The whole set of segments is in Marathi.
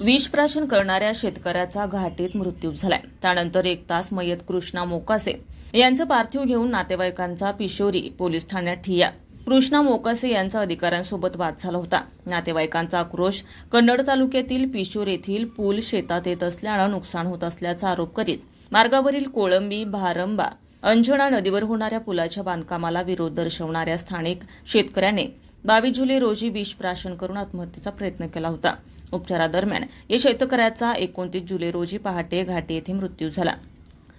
विषप्राशन करणाऱ्या शेतकऱ्याचा घाटीत मृत्यू झालाय. त्यानंतर एक तास मयत कृष्णा मोकासे यांचं पार्थिव घेऊन नातेवाईकांचा पिशोरी पोलीस ठाण्यात ठिया कृष्णा मोकासे यांचा अधिकाऱ्यांसोबत वाद झाला होता. नातेवाईकांचा आक्रोश कन्नड तालुक्यातील पिशोर येथील पूल शेतात येत असल्यानं नुकसान होत असल्याचा आरोप करीत मार्गावरील कोळंबी भारंबा अंजना नदीवर होणाऱ्या पुलाच्या बांधकामाला विरोध दर्शवणाऱ्या स्थानिक शेतकऱ्याने बावीस जुलै रोजी विष प्राशन करून आत्महत्येचा प्रयत्न केला होता. उपचारादरम्यान या शेतकऱ्याचा एकोणतीस जुलै रोजी पहाटे घाटी येथे मृत्यू झाला.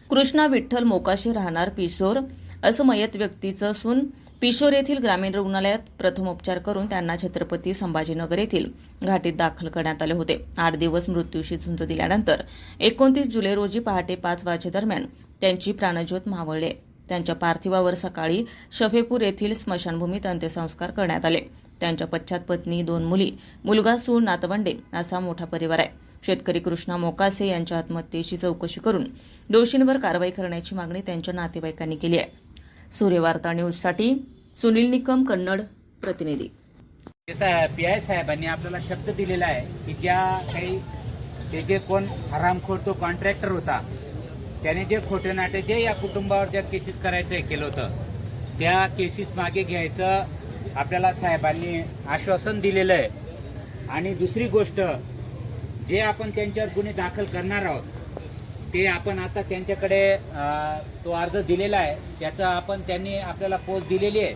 कृष्णा विठ्ठल मोकाशी राहणार पिशोर असं मयत व्यक्तीचं असून पिशोर येथील ग्रामीण रुग्णालयात प्रथमोपचार करून त्यांना छत्रपती संभाजीनगर येथील घाटीत दाखल करण्यात आले होते. आठ दिवस मृत्यूशी झुंज दिल्यानंतर एकोणतीस जुलै रोजी पहाटे पाच वाजेदरम्यान त्यांची प्राणज्योत मावळले. त्यांच्या पार्थिवावर सकाळी शफेपूर येथील स्मशानभूमीत अंत्यसंस्कार करण्यात आले. त्यांच्या पश्चात पत्नी दोन मुली मुलगा सूळ नातवंडे असा मोठा परिवार आहे. शेतकरी कृष्णा मोकासे यांच्या आत्महत्येची चौकशी करून दोषींवर कारवाई करण्याची मागणी त्यांच्या नातेवाईकांनी केली आहे. सूर्यवार्ता न्यूजसाठी सुनील निकम कन्नड प्रतिनिधी. पी आय साहेबांनी आपल्याला शब्द दिलेला आहे की ज्या काही ते जे कोण हरामखोर तो कॉन्ट्रॅक्टर होता त्याने जे खोटे नाटे जे या कुटुंबावर ज्या केसेस करायचं केलं होतं त्या केसेस मागे घ्यायचं आपल्याला साहेबांनी आश्वासन दिलेलं आहे. आणि दुसरी गोष्ट जे आपण त्यांच्यावर गुन्हे दाखल करणार आहोत ते आपण आता त्यांच्याकडे तो अर्ज दिलेला आहे. त्याचा आपण त्यांनी आपल्याला पोच दिलेली आहे.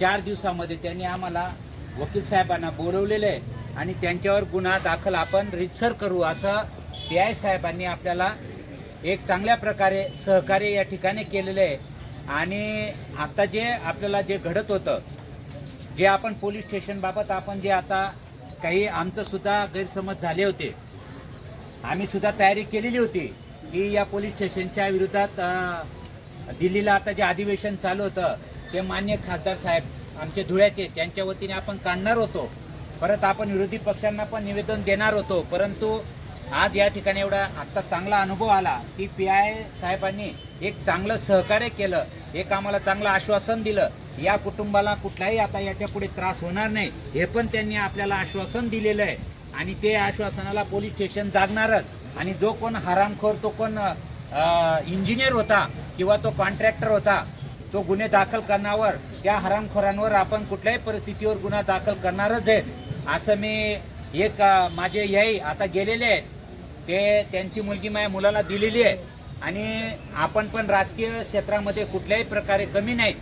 चार दिवसामध्ये त्यांनी आम्हाला वकील साहेबांना बोलवलेलं आहे. आणि त्यांच्यावर गुन्हा दाखल आपण रितसर करू असं पी आय साहेबांनी आपल्याला एक चांगल्या प्रकारे सहकार्य या ठिकाणी केलेलं आहे. आणि आता जे आपल्याला जे घडत होतं जे आपण पोलीस स्टेशनबाबत आपण जे आता काही आमचंसुद्धा गैरसमज झाले होते आम्ही सुद्धा तयारी केलेली होती की या पोलीस स्टेशनच्या विरोधात दिल्लीला आता जे अधिवेशन चालू होतं ते मान्य खासदार साहेब आमचे धुळ्याचे त्यांच्या वतीने आपण काढणार होतो. परत आपण विरोधी पक्षांना पण निवेदन देणार होतो. परंतु आज या ठिकाणी एवढा आत्ता चांगला अनुभव आला की पी आय साहेबांनी एक चांगलं सहकार्य केलं एक आम्हाला चांगलं आश्वासन दिलं. या कुटुंबाला कुठलाही आता याच्यापुढे त्रास होणार नाही हे पण त्यांनी आपल्याला आश्वासन दिलेलं आहे. आणि ते आश्वासनाला पोलीस स्टेशन जागणारच. आणि जो कोण हरामखोर तो कोण इंजिनियर होता किंवा तो कॉन्ट्रॅक्टर होता तो गुन्हे दाखल करण्यावर त्या हरामखोरांवर आपण कुठल्याही परिस्थितीवर गुन्हा दाखल करणारच आहेत. असं मी एक माझे याई आता गेलेले आहेत. ते त्यांची मुलगी माझ्या मुलाला दिलेली आहे. आणि आपण पण राजकीय क्षेत्रामध्ये कुठल्याही प्रकारे कमी नाहीत.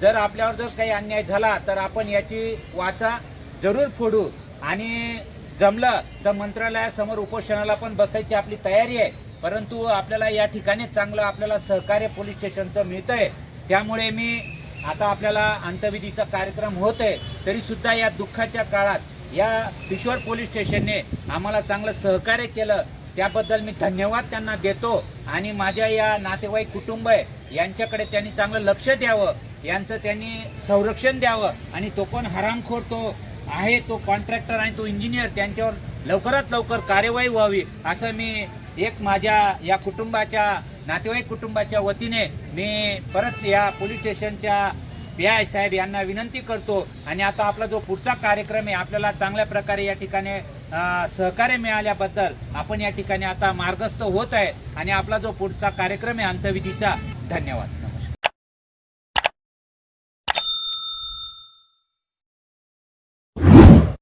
जर आपल्यावर जर काही अन्याय झाला तर आपण याची वाचा जरूर फोडू. आणि जमलं तर मंत्रालयासमोर उपोषणाला पण बसायची आपली तयारी आहे. परंतु आपल्याला या ठिकाणी चांगलं आपल्याला सहकार्य पोलीस स्टेशनचं मिळतंय. त्यामुळे मी आता आपल्याला अंतविधीचा कार्यक्रम होत आहे तरीसुद्धा या दुःखाच्या काळात या किशोर पोलीस स्टेशनने आम्हाला चांगलं सहकार्य केलं. त्याबद्दल मी धन्यवाद त्यांना देतो. आणि माझ्या या नातेवाईक कुटुंब आहे यांच्याकडे त्यांनी चांगलं लक्ष द्यावं यांचं त्यांनी संरक्षण द्यावं आणि तो पण हरामखोर तो आहे तो कॉन्ट्रॅक्टर आणि तो इंजिनियर त्यांच्यावर लवकरात लवकर कार्यवाही व्हावी असं मी एक माझ्या या कुटुंबाच्या नातेवाईक कुटुंबाच्या वतीने मी परत या पोलीस स्टेशनच्या पी आय साहेब यांना विनंती करतो. आणि आता आपला जो पुढचा कार्यक्रम आहे आपल्याला चांगल्या प्रकारे या ठिकाणी सहकार्य मिळाल्याबद्दल आपण या ठिकाणी आता मार्गस्थ होत आहे. आणि आपला जो पुढचा कार्यक्रम आहे अंतविधीचा धन्यवाद.